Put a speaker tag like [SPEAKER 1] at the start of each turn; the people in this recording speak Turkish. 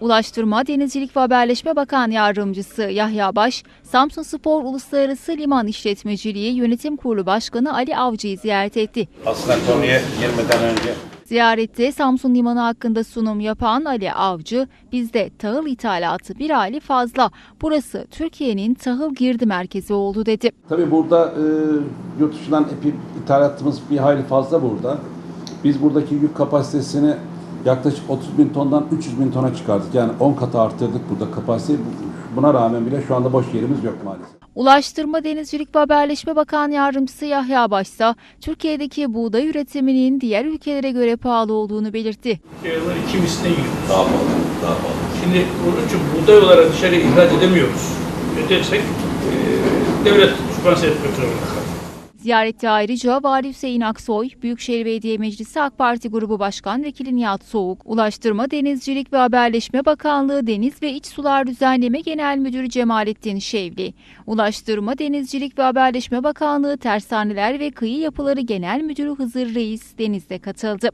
[SPEAKER 1] Ulaştırma, Denizcilik ve Haberleşme Bakan Yardımcısı Yahya Baş, Samsun Spor Uluslararası Liman İşletmeciliği Yönetim Kurulu Başkanı Ali Avcı'yı ziyaret etti.
[SPEAKER 2] Aslında konuya girmeden önce
[SPEAKER 1] Ziyarette Samsun Limanı hakkında sunum yapan Ali Avcı, bizde tahıl ithalatı bir hali fazla. Burası Türkiye'nin tahıl girdi merkezi oldu dedi.
[SPEAKER 3] Tabii burada e, yurt dışından epi ithalatımız bir hayli fazla burada. Biz buradaki yük kapasitesini yaklaşık 30 bin tondan 300 bin tona çıkardık. Yani 10 katı arttırdık burada kapasiteyi. Buna rağmen bile şu anda boş yerimiz yok maalesef.
[SPEAKER 1] Ulaştırma, Denizcilik ve Haberleşme Bakan Yardımcısı Yahya Baş ise Türkiye'deki buğday üretiminin diğer ülkelere göre pahalı olduğunu belirtti.
[SPEAKER 4] Yayınlar iki misline
[SPEAKER 2] daha fazla, daha fazla.
[SPEAKER 4] Şimdi onun için buğday olarak dışarı ihraç edemiyoruz. Ödersek e, devlet sübvanse etmek zorunda.
[SPEAKER 1] Ziyarette ayrıca Vali Hüseyin Aksoy, Büyükşehir Belediye Meclisi AK Parti Grubu Başkan Vekili Nihat Soğuk, Ulaştırma, Denizcilik ve Haberleşme Bakanlığı Deniz ve İç Sular Düzenleme Genel Müdürü Cemalettin Şevli, Ulaştırma, Denizcilik ve Haberleşme Bakanlığı Tersaneler ve Kıyı Yapıları Genel Müdürü Hızır Reis denizde katıldı.